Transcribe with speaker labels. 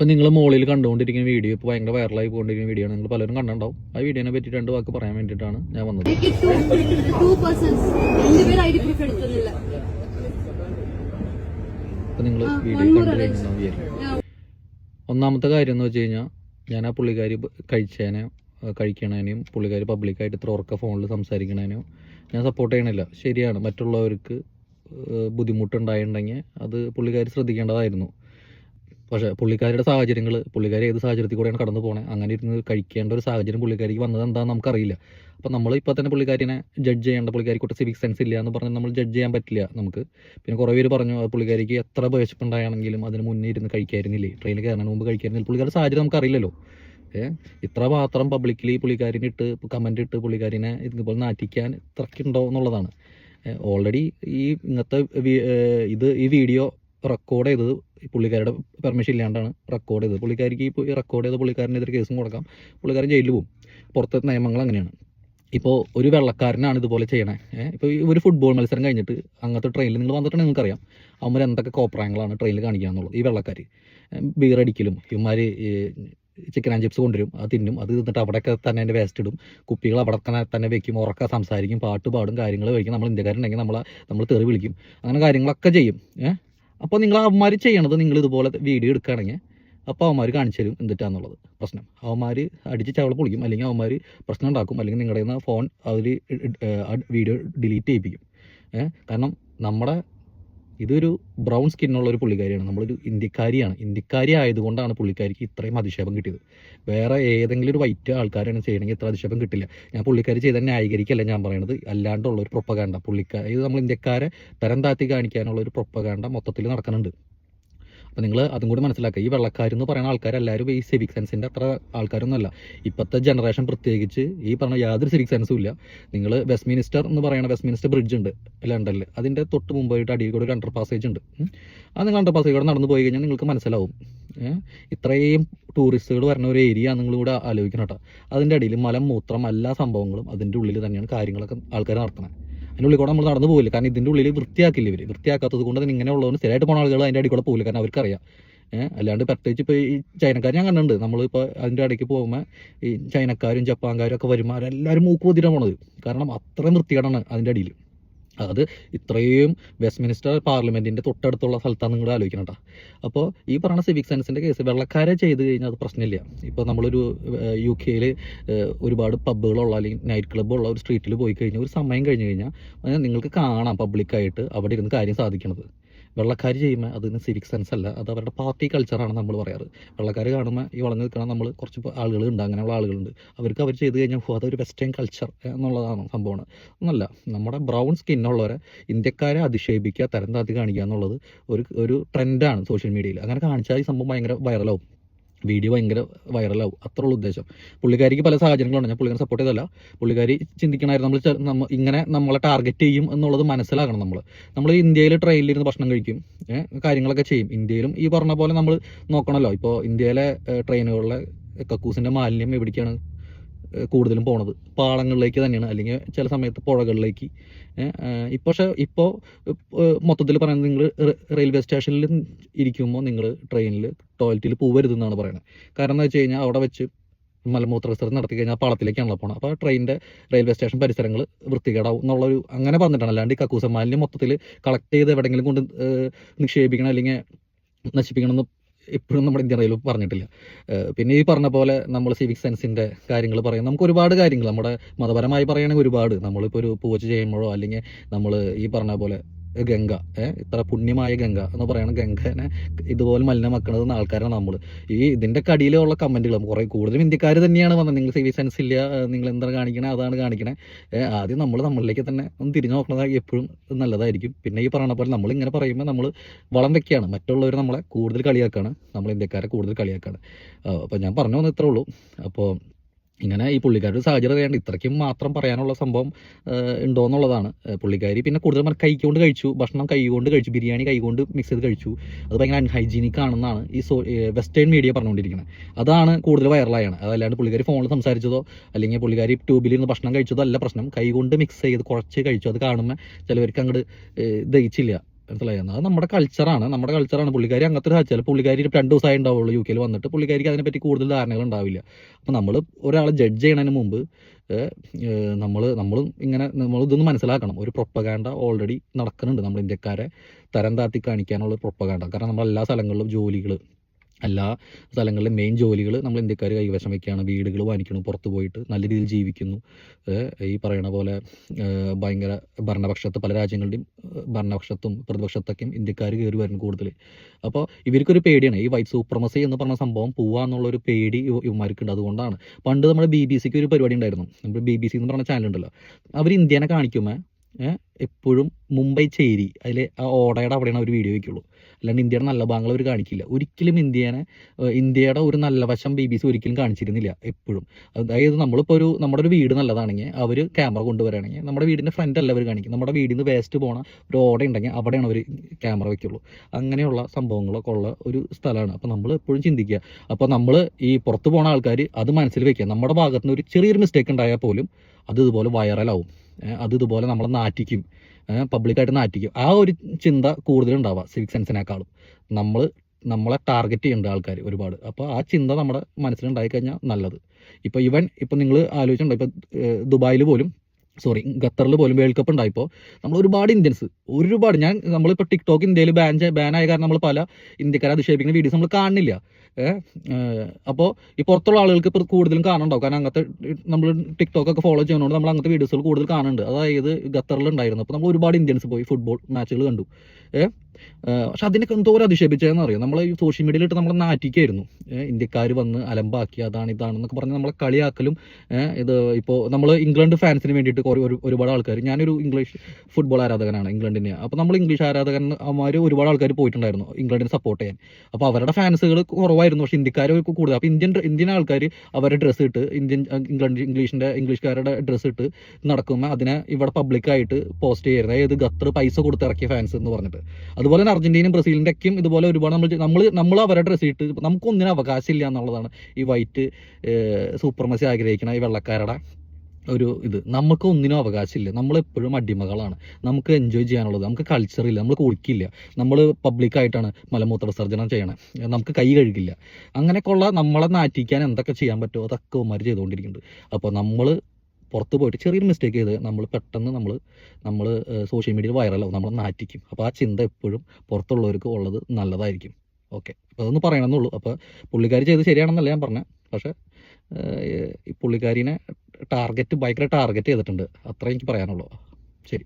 Speaker 1: ഇപ്പം നിങ്ങൾ മുകളിൽ കണ്ടുകൊണ്ടിരിക്കുന്ന വീഡിയോ ഇപ്പോൾ ഭയങ്കര വൈറലായി പോകൊണ്ടിരിക്കുന്ന വീഡിയോ ആണ്. നിങ്ങൾ പലരും കണ്ടുണ്ടാവും ആ വീഡിയോനെ പറ്റി രണ്ട് വാക്ക് പറയാൻ വേണ്ടിയിട്ടാണ് ഞാൻ വന്നത്. അപ്പം നിങ്ങൾ വീഡിയോ കണ്ടു ഒന്നാമത്തെ കാര്യം എന്ന് വെച്ച് കഴിഞ്ഞാൽ ഞാൻ ആ പുള്ളിക്കാരി കഴിച്ചേനെ കഴിക്കണതിനെയും പുള്ളിക്കാരി പബ്ലിക്കായിട്ട് ഇത്ര ഉറക്ക ഫോണിൽ സംസാരിക്കണേനെയും ഞാൻ സപ്പോർട്ട് ചെയ്യണില്ല. ശരിയാണ്. മറ്റുള്ളവർക്ക് ബുദ്ധിമുട്ടുണ്ടായിട്ടുണ്ടെങ്കിൽ അത് പുള്ളിക്കാരി ശ്രദ്ധിക്കേണ്ടതായിരുന്നു. പക്ഷേ പുള്ളിക്കാരിയുടെ സാഹചര്യങ്ങൾ പുള്ളിക്കാരി ഏത് സാഹചര്യത്തിൽ കൂടെയാണ് കടന്നു പോണേ അങ്ങനെ ഇരുന്ന് കഴിക്കേണ്ട ഒരു സാഹചര്യം പുള്ളിക്കാരിക്ക് വന്നത് എന്താണെന്ന് നമുക്കറിയില്ല. അപ്പം നമ്മൾ ഇപ്പോൾ തന്നെ പുള്ളിക്കാരിനെ ജഡ്ജ് ചെയ്യേണ്ട പുള്ളിക്കാരിക്കൊട്ട് സിവിക് സെൻസ് ഇല്ല എന്ന് പറഞ്ഞ് നമ്മൾ ജഡ്ജ് ചെയ്യാൻ പറ്റില്ല നമുക്ക്. പിന്നെ കുറേ പേര് പറഞ്ഞു പുള്ളിക്കാരിക്ക് എത്ര വിശപ്പുണ്ടായാണെങ്കിലും അതിന് മുന്നേ ഇരുന്ന് കഴിക്കായിരുന്നില്ലേ? ട്രെയിനിൽ കയറുന്നതിന് മുമ്പ് കഴിക്കായിരുന്നില്ല? പുള്ളിക്കാരുടെ സാഹചര്യം നമുക്കറിയില്ലല്ലോ. ഏ? ഇത്ര മാത്രം പബ്ലിക്കലി പുള്ളിക്കാരിനെ ഇട്ട് കമന്റ് ഇട്ട് പുള്ളിക്കാരിനെ ഇതുപോലെ നാറ്റിക്കാൻ ഇത്രയ്ക്കുണ്ടോ എന്നുള്ളതാണ്. ഓൾറെഡി ഈ ഇന്നത്തെ ഇത് ഈ വീഡിയോ റെക്കോർഡ് ചെയ്തത് പുള്ളിക്കാരുടെ പെർമിഷൻ ഇല്ലാണ്ടാണ് റെക്കോർഡ് ചെയ്തത്. പുള്ളിക്കാരിക്ക് ഈ റെക്കോർഡ് ചെയ്ത പുള്ളിക്കാരനെതിരെ കേസും കൊടുക്കാം. പുള്ളിക്കാരൻ ജയിലിൽ പോകും പുറത്തെ നിയമങ്ങൾ അങ്ങനെയാണ്. ഇപ്പോൾ ഒരു വെള്ളക്കാരനാണ് ഇതുപോലെ ചെയ്യണേ. ഇപ്പോൾ ഒരു ഫുട്ബോൾ മത്സരം കഴിഞ്ഞിട്ട് അങ്ങനത്തെ ട്രെയിനിൽ നിങ്ങൾ വന്നിട്ടുണ്ടെങ്കിൽ നിങ്ങൾക്കറിയാം. അവന്മാർ എന്തൊക്കെ കോപ്രായങ്ങളാണ് ട്രെയിനിൽ കാണിക്കുക എന്നുള്ളത്. ഈ വെള്ളക്കാർ ബീർ അടിക്കലും ഇവന്മാർ ചിക്കൻ ആൻഡ് ചിപ്സ് കൊണ്ടുവരും. അത് തിന്നും. അത് തിന്നിട്ട് അവിടെയൊക്കെ തന്നെ അതിന്റെ വേസ്റ്റ് ഇടും. കുപ്പികൾ അവിടെ തന്നെ വെക്കും. ഉറക്ക സംസാരിക്കും. പാട്ട് പാടും. കാര്യങ്ങൾ കഴിക്കും. നമ്മൾ ഇന്ത്യക്കാരുണ്ടെങ്കിൽ നമ്മളെ നമ്മൾ തെറി വിളിക്കും. അങ്ങനെ കാര്യങ്ങളൊക്കെ ചെയ്യും. ഏഹ് അപ്പോൾ നിങ്ങൾ അവന്മാർ ചെയ്യണത് നിങ്ങൾ ഇതുപോലെ വീഡിയോ എടുക്കുകയാണെങ്കിൽ അപ്പോൾ അവന്മാർ കാണിച്ചു തരും എന്തിട്ടാന്നുള്ളത്. പ്രശ്നം. അവന്മാർ അടിച്ച് ചവള പൊളിക്കും അല്ലെങ്കിൽ അവന്മാർ പ്രശ്നം ഉണ്ടാക്കും അല്ലെങ്കിൽ നിങ്ങളുടെ ഫോൺ അതിൽ വീഡിയോ ഡിലീറ്റ് ചെയ്യിപ്പിക്കും. കാരണം നമ്മുടെ ഇതൊരു ബ്രൗൺ സ്കിന്നുള്ള ഒരു പുള്ളിക്കാരിയാണ്. നമ്മളൊരു ഇന്ത്യക്കാരിയാണ്. ഇന്ത്യക്കാരി ആയതുകൊണ്ടാണ് പുള്ളിക്കാരിക്ക് ഇത്രയും അധിക്ഷേപം കിട്ടിയത്. വേറെ ഏതെങ്കിലും ഒരു വൈറ്റ് ആൾക്കാരാണ് ചെയ്യണമെങ്കിൽ ഇത്ര അധിക്ഷേപം കിട്ടില്ല. ഞാൻ പുള്ളിക്കാരി ചെയ്ത ന്യായീകരിക്കല്ല ഞാൻ പറയണത്. അല്ലാണ്ടുള്ള ഒരു പ്രൊപ്പകാണ്ട പുള്ളിക്കാർ ഇത് നമ്മൾ ഇന്ത്യക്കാരെ തരം താത്തി കാണിക്കാനുള്ള ഒരു പ്രൊപ്പകാണ്ട മൊത്തത്തിൽ നടക്കുന്നുണ്ട്. അപ്പോൾ നിങ്ങൾ അതും കൂടി മനസ്സിലാക്കുക. ഈ വെള്ളക്കാരെന്ന് പറയുന്ന ആൾക്കാരെല്ലാവരും ഈ സിവിക് സെൻസിന്റെ അത്ര ആൾക്കാരൊന്നുമല്ല. ഇപ്പോഴത്തെ ജനറേഷൻ പ്രത്യേകിച്ച് ഈ പറഞ്ഞ യാതൊരു സിവിക് സെൻസും ഇല്ല. നിങ്ങൾ വെസ്റ്റ് മിനിസ്റ്റർ എന്ന് പറയുന്ന വെസ്റ്റ് മിനിസ്റ്റർ ബ്രിഡ്ജ് ഉണ്ട് ലണ്ടനിൽ അതിന്റെ തൊട്ട് മുമ്പായിട്ട് അടിയിൽ കൂടെ ഒരു അണ്ടർ പാസേജ് ഉണ്ട് ആ നിങ്ങൾ അണ്ടർ പാസേജ് കൂടെ നടന്നു പോയി കഴിഞ്ഞാൽ നിങ്ങൾക്ക് മനസ്സിലാവും. ഇത്രയും ടൂറിസ്റ്റുകൾ വരുന്ന ഒരു ഏരിയ നിങ്ങൾ കൂടെ ആലോചിക്കണം കേട്ടോ. അതിന്റെ അടിയിൽ മലം മൂത്രം എല്ലാ സംഭവങ്ങളും അതിന്റെ ഉള്ളിൽ തന്നെയാണ് കാര്യങ്ങളൊക്കെ ആൾക്കാർ നടത്തുന്നത് അതിന്റെ ഉള്ളിൽ കൂടെ നമ്മൾ നടന്നു പോകില്ല കാരണം ഇതിന്റെ ഉള്ളിൽ വൃത്തിയാക്കില്ല ഇവർ വൃത്തിയാക്കാത്തത് കൊണ്ട് തന്നെ ഇങ്ങനെ ഉള്ളവന് സ്ഥിരമായിട്ട് പോകുന്ന ആളുകൾ അതിന്റെ അടിയിൽ കൂടെ പോകില്ല കാരണം അവർക്കറിയാം. അല്ലാണ്ട് പ്രത്യേകിച്ച് ഇപ്പോൾ ഈ ചൈനക്കാർ ഞാൻ കണ്ടിട്ടുണ്ട്. നമ്മളിപ്പോൾ അതിന്റെ ഇടയ്ക്ക് പോകുമ്പോൾ ഈ ചൈനക്കാരും ജപ്പാൻകാരും ഒക്കെ വരുമ്പോൾ അവരെല്ലാവരും മൂക്ക് പൊതിരാണ് പോണത്. കാരണം അത്രയും വൃത്തികേടാണ് അതിന്റെ അടിയിൽ അത് ഇത്രയും വെസ്റ്റ് മിനിസ്റ്റർ പാർലമെന്റിന്റെ തൊട്ടടുത്തുള്ള സ്ഥലത്താണ് നിങ്ങൾ ആലോചിക്കണം കേട്ടോ അപ്പോൾ ഈ പറഞ്ഞ സിവിക് സെൻസിന്റെ കേസ് വെള്ളക്കാരെ ചെയ്ത് കഴിഞ്ഞാൽ അത് പ്രശ്നമില്ല. ഇപ്പോൾ നമ്മളൊരു യു കെയിൽ ഒരുപാട് പബ്ബുകളുള്ള അല്ലെങ്കിൽ നൈറ്റ് ക്ലബ്ബുള്ള ഒരു സ്ട്രീറ്റിൽ പോയി കഴിഞ്ഞാൽ ഒരു സമയം കഴിഞ്ഞ് കഴിഞ്ഞാൽ നിങ്ങൾക്ക് കാണാം പബ്ലിക്കായിട്ട് അവിടെ ഇരുന്ന് കാര്യം സാധിക്കണത്. വെള്ളക്കാർ ചെയ്യുമ്പോൾ അതിന് സിവിക് സെൻസ് അല്ല. അത് അവരുടെ പാർട്ടി കൾച്ചറാണ് നമ്മൾ പറയാറ്. വെള്ളക്കാർ കാണുമ്പോൾ ഈ വളഞ്ഞു നിൽക്കണം നമ്മൾ കുറച്ച് ആളുകളുണ്ട് അങ്ങനെയുള്ള ആളുകളുണ്ട്. അവർക്ക് അവർ ചെയ്ത് കഴിഞ്ഞാൽ "ഓ, അതൊരു വെസ്റ്റേൺ കൾച്ചർ എന്നുള്ളതാണ് സംഭവമാണ്. ഒന്നല്ല നമ്മുടെ ബ്രൗൺ സ്കിന്നുള്ളവരെ ഇന്ത്യക്കാരെ അധിക്ഷേപിക്കുക തരം താത്തി കാണിക്കുക എന്നുള്ളത് ഒരു ഒരു ട്രെൻഡാണ് സോഷ്യൽ മീഡിയയിൽ അങ്ങനെ കാണിച്ചാൽ ഈ സംഭവം ഭയങ്കര വൈറലാവും വീഡിയോ ഭയങ്കര വൈറലാവും. അത്രയുള്ള ഉദ്ദേശം. പുള്ളിക്കാരിക്ക് പല സാഹചര്യങ്ങളുണ്ട്. ഞാൻ പുള്ളിക്കാരെ സപ്പോർട്ട് ചെയ്തല്ല പുള്ളിക്കാരി ചിന്തിക്കണമായിരുന്നു. നമ്മൾ ഇങ്ങനെ നമ്മളെ ടാർഗറ്റ് ചെയ്യും എന്നുള്ളത് മനസ്സിലാക്കണം നമ്മൾ നമ്മൾ ഇന്ത്യയിൽ ട്രെയിനിലിരുന്ന് ഭക്ഷണം കഴിക്കും. കാര്യങ്ങളൊക്കെ ചെയ്യും. ഇന്ത്യയിലും ഈ പറഞ്ഞ പോലെ നമ്മൾ നോക്കണമല്ലോ ഇപ്പോൾ ഇന്ത്യയിലെ ട്രെയിനുകളിലെ കക്കൂസിന്റെ മാലിന്യം എവിടേക്കാണ് കൂടുതലും പോണത്. പാളങ്ങളിലേക്ക് തന്നെയാണ്. അല്ലെങ്കിൽ ചില സമയത്ത് പുഴകളിലേക്ക്. ഇപ്പോൾ പക്ഷേ ഇപ്പോൾ മൊത്തത്തിൽ പറയുന്നത് നിങ്ങൾ റെയിൽവേ സ്റ്റേഷനിൽ ഇരിക്കുമ്പോൾ നിങ്ങൾ ട്രെയിനിൽ ടോയ്ലറ്റിൽ പോവരുതെന്നാണ് പറയുന്നത് കാരണം എന്താ വെച്ച് കഴിഞ്ഞാൽ അവിടെ വെച്ച് മലമൂത്ര വിസർജനം നടത്തി കഴിഞ്ഞാൽ പാളത്തിലേക്കാണല്ലോ പോകണം അപ്പോൾ ട്രെയിനിന്റെ റെയിൽവേ സ്റ്റേഷൻ പരിസരങ്ങൾ വൃത്തികേടാവും എന്നുള്ളൊരു അങ്ങനെ പറഞ്ഞിട്ടാണ്. അല്ലാണ്ട് ഈ കക്കൂസ മാലിന്യം മൊത്തത്തിൽ കളക്ട് ചെയ്ത് എവിടെയെങ്കിലും കൊണ്ട് നിക്ഷേപിക്കണം അല്ലെങ്കിൽ നശിപ്പിക്കണം എന്ന് ഇപ്പോഴും നമ്മുടെ ഇന്ത്യൻ റെയിൽവേ പറഞ്ഞിട്ടില്ല. പിന്നെ ഈ പറഞ്ഞ പോലെ നമ്മൾ സിവിക് സെൻസിന്റെ കാര്യങ്ങൾ പറയും നമുക്ക് ഒരുപാട് കാര്യങ്ങൾ നമ്മുടെ മതപരമായി പറയുകയാണെങ്കിൽ ഒരുപാട്. നമ്മളിപ്പോൾ ഒരു പൂജ ചെയ്യുമ്പോഴോ അല്ലെങ്കിൽ നമ്മൾ ഈ പറഞ്ഞ പോലെ ഗംഗ ഇത്ര പുണ്യമായ ഗംഗ എന്ന് പറയുന്ന ഗംഗനെ ഇതുപോലെ മലിനമാക്കണത് ആൾക്കാരാണ് നമ്മൾ ഈ ഇതിന്റെ കടിയിലുള്ള കമന്റുകൾ കുറേ കൂടുതലും ഇന്ത്യക്കാർ തന്നെയാണ് വന്നത്. നിങ്ങൾ സിവിക് സെൻസ് ഇല്ല നിങ്ങൾ എന്താണ് കാണിക്കണേ അതാണ് കാണിക്കണേ. ആദ്യം നമ്മൾ നമ്മളിലേക്ക് തന്നെ ഒന്ന് തിരിഞ്ഞു നോക്കുന്നത് എപ്പോഴും നല്ലതായിരിക്കും. പിന്നെ ഈ പറഞ്ഞ പോലെ നമ്മൾ ഇങ്ങനെ പറയുമ്പോൾ നമ്മൾ വളം വെക്കുകയാണ്. മറ്റുള്ളവർ നമ്മളെ കൂടുതൽ കളിയാക്കാണ്. നമ്മൾ ഇന്ത്യക്കാരെ കൂടുതൽ കളിയാക്കാണ്. അപ്പോൾ ഞാൻ പറഞ്ഞു വന്നത് ഇത്രേ ഉള്ളൂ. അപ്പോൾ ഇങ്ങനെ ഈ പുള്ളിക്കാരുടെ സാഹചര്യം അറിയാണ്ട് ഇത്രയ്ക്കും മാത്രം പറയാനുള്ള സംഭവം ഉണ്ടോ എന്നുള്ളതാണ് പുള്ളിക്കാരി പിന്നെ കൂടുതൽ കൈകൊണ്ട് കഴിച്ചു ഭക്ഷണം കൈകൊണ്ട് കഴിച്ചു ബിരിയാണി കൈകൊണ്ട് മിക്സ് ചെയ്ത് കഴിച്ചു. അത് ഭയങ്കര അൺഹൈജീനിക് ആണെന്നാണ് ഈ സോ വെസ്റ്റേൺ മീഡിയ പറഞ്ഞുകൊണ്ടിരിക്കുന്നത് അതാണ് കൂടുതൽ വൈറലായാണ് അതല്ലാണ്ട് പുള്ളിക്കാരി ഫോണിൽ സംസാരിച്ചതോ അല്ലെങ്കിൽ പുള്ളിക്കാരി ട്യൂബിലിരുന്ന് ഭക്ഷണം കഴിച്ചതോ അല്ല പ്രശ്നം. കൈകൊണ്ട് മിക്സ് ചെയ്ത് കുറച്ച് കഴിച്ചു. അത് കാണുമ്പോൾ ചിലവർക്ക് അങ്ങോട്ട് ദഹിച്ചില്ല. മനസ്സിലായോ? അത് നമ്മുടെ കൾച്ചറാണ് നമ്മുടെ കൾച്ചറാണ് പുള്ളിക്കാരി അങ്ങനത്തെ ഒരു ചിലപ്പോൾ പുള്ളിക്കാരി രണ്ട് ദിവസമായി ഉണ്ടാവുള്ളൂ യു കെയിൽ വന്നിട്ട്. പുള്ളിക്കാരിക്ക് അതിനെപ്പറ്റി കൂടുതൽ ധാരണകൾ ഉണ്ടാവില്ല. അപ്പം നമ്മൾ ഒരാളെ ജഡ്ജ് ചെയ്യണതിന് മുമ്പ് നമ്മൾ നമ്മളും ഇങ്ങനെ നമ്മൾ ഇതൊന്ന് മനസ്സിലാക്കണം. ഒരു പ്രൊപ്പഗാൻഡ ഓൾറെഡി നടക്കുന്നുണ്ട്. നമ്മൾ ഇന്ത്യക്കാരെ തരം താത്തി കാണിക്കാനുള്ള പ്രൊപ്പകാണ്ട കാരണം നമ്മൾ എല്ലാ സ്ഥലങ്ങളിലും ജോലികൾ എല്ലാ സ്ഥലങ്ങളിലും മെയിൻ ജോലികൾ നമ്മൾ ഇന്ത്യക്കാർ കൈവശം വയ്ക്കുകയാണ് വീടുകൾ വാങ്ങിക്കണം പുറത്ത് പോയിട്ട് നല്ല രീതിയിൽ ജീവിക്കുന്നു. ഈ പറയണ പോലെ ഭയങ്കര ഭരണപക്ഷത്ത് പല രാജ്യങ്ങളുടെയും ഭരണപക്ഷത്തും പ്രതിപക്ഷത്തൊക്കെയും ഇന്ത്യക്കാർ കയറി വരുന്നു കൂടുതൽ അപ്പോൾ ഇവർക്കൊരു പേടിയാണ് ഈ വൈറ്റ് സൂപ്രമസി എന്ന് പറഞ്ഞ സംഭവം പോവാന്നുള്ളൊരു പേടി ഇവ- ഇവന്മാർക്കുണ്ട്. അതുകൊണ്ടാണ്. പണ്ട് നമ്മുടെ ബി ബി സിക്ക് ഒരു പരിപാടി ഉണ്ടായിരുന്നു. നമ്മൾ ബി ബി സി എന്ന് പറഞ്ഞ ചാനൽ ഉണ്ടല്ലോ. അവർ ഇന്ത്യനെ കാണിക്കുമ്പോൾ എപ്പോഴും മുംബൈ ചേരി അതിൽ ആ ഓടയുടെ അവിടെയാണ് അവർ വീഡിയോ വയ്ക്കുള്ളൂ അല്ലാണ്ട് ഇന്ത്യയുടെ നല്ല ഭാഗങ്ങൾ അവർ കാണിക്കില്ല. ഒരിക്കലും ഇന്ത്യനെ ഇന്ത്യയുടെ ഒരു നല്ല വശം ബി ബി സി ഒരിക്കലും കാണിച്ചിരുന്നില്ല എപ്പോഴും. അതായത് നമ്മളിപ്പോൾ ഒരു നമ്മുടെ ഒരു വീട് നല്ലതാണെങ്കിൽ അവർ ക്യാമറ കൊണ്ടുവരികയാണെങ്കിൽ നമ്മുടെ വീടിന്റെ ഫ്രണ്ട് അല്ല അവർ കാണിക്കും നമ്മുടെ വീടിൽ നിന്ന് വേസ്റ്റ് പോണ ഒരു ഓട ഉണ്ടെങ്കിൽ അവിടെയാണ് അവർ ക്യാമറ വയ്ക്കുള്ളൂ അങ്ങനെയുള്ള സംഭവങ്ങളൊക്കെ ഉള്ള ഒരു സ്ഥലമാണ്. അപ്പോൾ നമ്മൾ എപ്പോഴും ചിന്തിക്കുക. അപ്പോൾ നമ്മൾ ഈ പുറത്ത് പോണ ആൾക്കാർ അത് മനസ്സിൽ വെക്കുക. നമ്മുടെ ഭാഗത്തുനിന്ന് ഒരു ചെറിയൊരു മിസ്റ്റേക്ക് ഉണ്ടായാൽ പോലും അത് ഇതുപോലെ വൈറലാവും അത് ഇതുപോലെ നമ്മളെ നാറ്റിക്കും. പബ്ലിക്കായിട്ട് നാറ്റിക്കും. ആ ഒരു ചിന്ത കൂടുതലുണ്ടാവുക സിവിക് സെൻസിനേക്കാളും നമ്മൾ നമ്മളെ ടാർഗറ്റ് ചെയ്യേണ്ട ആൾക്കാർ ഒരുപാട്. അപ്പോൾ ആ ചിന്ത നമ്മുടെ മനസ്സിലുണ്ടായി കഴിഞ്ഞാൽ നല്ലത്. ഇപ്പോൾ ഇവൻ ഇപ്പോൾ നിങ്ങൾ ആലോചിച്ചിട്ടുണ്ടോ? ഇപ്പോൾ ദുബായിൽ പോലും സോറി ഖത്തറിൽ പോലും വേൾഡ് കപ്പ് ഉണ്ടായപ്പോൾ നമ്മൾ ഒരുപാട് ഇന്ത്യൻസ് ഒരുപാട് ഞാൻ നമ്മളിപ്പോൾ ടിക്ടോക്ക് ഇന്ത്യയിൽ ബാൻ ആയ കാരണം നമ്മൾ പല ഇന്ത്യക്കാരെ അധിക്ഷേപിക്കുന്ന വീഡിയോസ് നമ്മൾ കാണുന്നില്ല. അപ്പോൾ ഈ പുറത്തുള്ള ആളുകൾക്ക് ഇപ്പോൾ കൂടുതലും കാണുന്നുണ്ടാവും. കാരണം അങ്ങനത്തെ നമ്മൾ ടിക്ടോക്ക് ഒക്കെ ഫോളോ ചെയ്യുന്നതുകൊണ്ട് നമ്മൾ അങ്ങനത്തെ വീഡിയോസുകൾ കൂടുതൽ കാണുന്നുണ്ട്. അതായത് ഖത്തറിൽ ഉണ്ടായിരുന്നു. അപ്പോൾ നമ്മൾ ഒരുപാട് ഇന്ത്യൻസ് പോയി ഫുട്ബോൾ മാച്ചുകൾ കണ്ടു. പക്ഷെ അതിനൊക്കെ എന്തോരം അധിക്ഷേപിച്ചതെന്ന് അറിയാം? നമ്മൾ ഈ സോഷ്യൽ മീഡിയയിലിട്ട് നമ്മളെ നാറ്റിക്കായിരുന്നു. ഇന്ത്യക്കാർ വന്ന് അലമ്പാക്കി അതാണ് ഇതാണെന്നൊക്കെ പറഞ്ഞ് നമ്മളെ കളിയാക്കലും ഇത് ഇപ്പോൾ നമ്മൾ ഇംഗ്ലണ്ട് ഫാൻസിന് വേണ്ടിയിട്ട് കുറേ ഒരു ഒരുപാട് ആൾക്കാർ ഞാനൊരു ഇംഗ്ലീഷ് ഫുട്ബോൾ ആരാധകനാണ് ഇംഗ്ലണ്ടിന്റെ അപ്പോൾ നമ്മൾ ഇംഗ്ലീഷ് ആരാധകന്മാർ ഒരുപാട് ആൾക്കാർ പോയിട്ടുണ്ടായിരുന്നു ഇംഗ്ലണ്ടിനെ സപ്പോർട്ട് ചെയ്യാൻ. അപ്പോൾ അവരുടെ ഫാൻസുകൾ കുറവായിരുന്നു പക്ഷേ ഇന്ത്യക്കാർ കൂടുതൽ. അപ്പോൾ ഇന്ത്യൻ ഇന്ത്യൻ ആൾക്കാർ അവരുടെ ഡ്രസ്സ് ഇട്ട് ഇന്ത്യൻ ഇംഗ്ലണ്ട് ഇംഗ്ലീഷിന്റെ ഇംഗ്ലീഷുകാരുടെ ഡ്രസ്സ് ഇട്ട് നടക്കുമ്പോൾ അതിനെ ഇവിടെ പബ്ലിക്കായിട്ട് പോസ്റ്റ് ചെയ്യരുത്. അതായത് ഖത്തർ പൈസ കൊടുത്ത് ഇറക്കിയ ഫാൻസ് എന്ന് പറഞ്ഞിട്ട്. അതുപോലെ തന്നെ അർജന്റീനയും ബ്രസീലിന്റെ ഒക്കെയും ഇതുപോലെ ഒരുപാട് നമ്മൾ നമ്മൾ നമ്മൾ അവരുടെ ഡ്രസ്സ് ഇട്ട് നമുക്കൊന്നിനും അവകാശമില്ല എന്നുള്ളതാണ് ഈ വൈറ്റ് സൂപ്പർമസി ആഗ്രഹിക്കുന്ന ഈ വെള്ളക്കാരുടെ ഒരു ഇത്. നമുക്ക് ഒന്നിനും അവകാശമില്ല. നമ്മളെപ്പോഴും അടിമകളാണ്. നമുക്ക് എൻജോയ് ചെയ്യാനുള്ളത്. നമുക്ക് കൾച്ചർ ഇല്ല. നമ്മൾ കുളിക്കില്ല നമ്മൾ പബ്ലിക്കായിട്ടാണ് മലമൂത്ര വിസർജനം ചെയ്യണം. നമുക്ക് കൈ കഴുകില്ല. അങ്ങനെയൊക്കെയുള്ള നമ്മളെ നാറ്റിക്കാൻ എന്തൊക്കെ ചെയ്യാൻ പറ്റുമോ? അതൊക്കെ ഉമ്മാർ ചെയ്തുകൊണ്ടിരിക്കുന്നുണ്ട്. അപ്പോൾ നമ്മൾ പുറത്ത് പോയിട്ട് ചെറിയൊരു മിസ്റ്റേക്ക് ചെയ്ത് നമ്മൾ പെട്ടെന്ന് നമ്മൾ നമ്മൾ സോഷ്യൽ മീഡിയയിൽ വൈറലാവും നമ്മൾ നാറ്റിക്കും. അപ്പോൾ ആ ചിന്ത എപ്പോഴും പുറത്തുള്ളവർക്ക് ഉള്ളത് നല്ലതായിരിക്കും. ഓക്കെ അപ്പോൾ അതൊന്ന് പറയണമെന്നുള്ളൂ. അപ്പോൾ പുള്ളിക്കാരി ചെയ്ത് ശരിയാണെന്നല്ല ഞാൻ പറഞ്ഞത് പക്ഷേ ഈ പുള്ളിക്കാരിനെ ടാർഗറ്റ് ഭയങ്കര ടാർഗറ്റ് ചെയ്തിട്ടുണ്ട്. അത്ര എനിക്ക് പറയാനുള്ളൂ. ശരി.